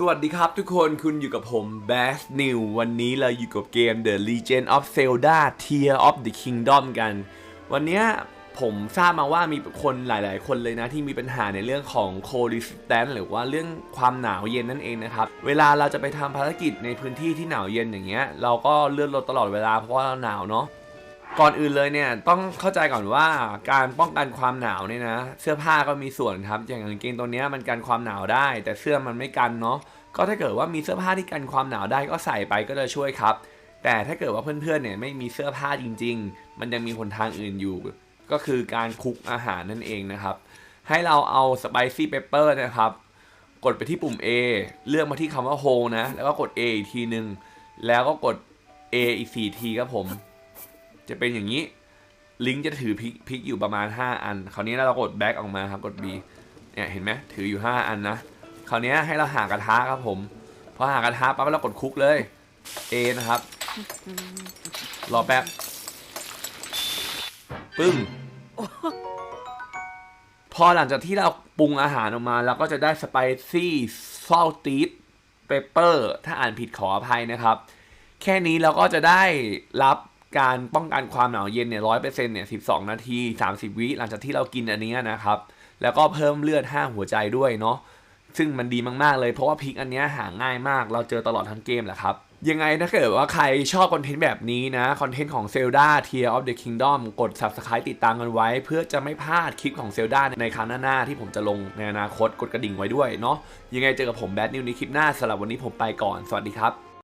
สวัสดีครับทุกคนคุณอยู่กับผม Bass New วันนี้เราอยู่กับเกม The Legend of Zelda Tear of the Kingdom กัน วันนี้ผมทราบมาว่ามีคนหลาย ๆ คนเลยนะที่มีปัญหาในเรื่องของ cold resistance หรือว่าเรื่องความหนาวเย็นนั่นเองนะครับ เวลาเราจะไปทำภารกิจในพื้นที่ที่หนาวเย็นอย่างเงี้ยเราก็เลื่อนรถตลอดเวลาเพราะว่าเราหนาวเนาะ ก่อนอื่นเลยเนี่ยต้องเข้าใจก่อนว่าการป้องกันความหนาวเนี่ยนะเสื้อผ้าก็มีส่วนครับ อย่างกางเกงตัวนี้มันกันความหนาวได้ แต่เสื้อมันไม่กันเนาะก็ถ้าเกิดว่ามีเสื้อผ้าที่กันความหนาวได้ก็ใส่ไปก็จะช่วยครับ แต่ถ้าเกิดว่าเพื่อนๆเนี่ยไม่มีเสื้อผ้าจริง ๆ มันยังมีหนทางอื่นอยู่ ก็คือการคลุกอาหารนั่นเองนะครับ ให้เราเอา spicy pepper นะครับ กดไปที่ปุ่ม A เลือกมาที่คำว่า whole นะแล้วก็กด A อีกทีหนึ่งแล้วก็กด A อีก4ทีครับผม จะเป็นอย่างนี้ ลิงก์จะถือพริกพิกอยู่ประมาณ 5 อัน คราวนี้เรากดแบ็กออกมาครับกด B เนี่ยเห็นไหมถืออยู่ 5 อันนะคราวนี้ให้เราหากระทะครับผมพอหากระทะปั๊บเรากดคุกเลย A นะครับ รอแป๊บปึ้งพอหลังจากที่เราปรุงอาหารออกมาเราก็จะได้สไปซี่ซอลตีสเปเปอร์ถ้าอ่านผิดขออภัยนะครับ แค่นี้เราก็จะได้รับ การป้องกันความหนาวเย็นเนี่ยร้อยเปอร์เซ็นต์เนี่ยสิบสองนาทีสามสิบวิหลังจากที่เรากินอันนี้นะครับ แล้วก็เพิ่มเลือดห้าหัวใจด้วยเนาะซึ่งมันดีมากๆเลยเพราะว่าพริกอันนี้หาง่ายมาก เราเจอตลอดทั้งเกมแหละครับ ยังไงถ้าเกิดว่าใครชอบคอนเทนต์แบบนี้นะ คอนเทนต์ของ Zelda Tear of the Kingdom กด Subscribe ติดตามกันไว้ เพื่อจะไม่พลาดคลิปของ Zelda ในครั้งหน้าๆที่ผมจะลงในอนาคตกดกระดิ่งไว้ด้วยเนาะยังไงเจอกับผมแบดนิวในคลิปหน้าสำหรับวันนี้ผมไปก่อนสวัสดีครับ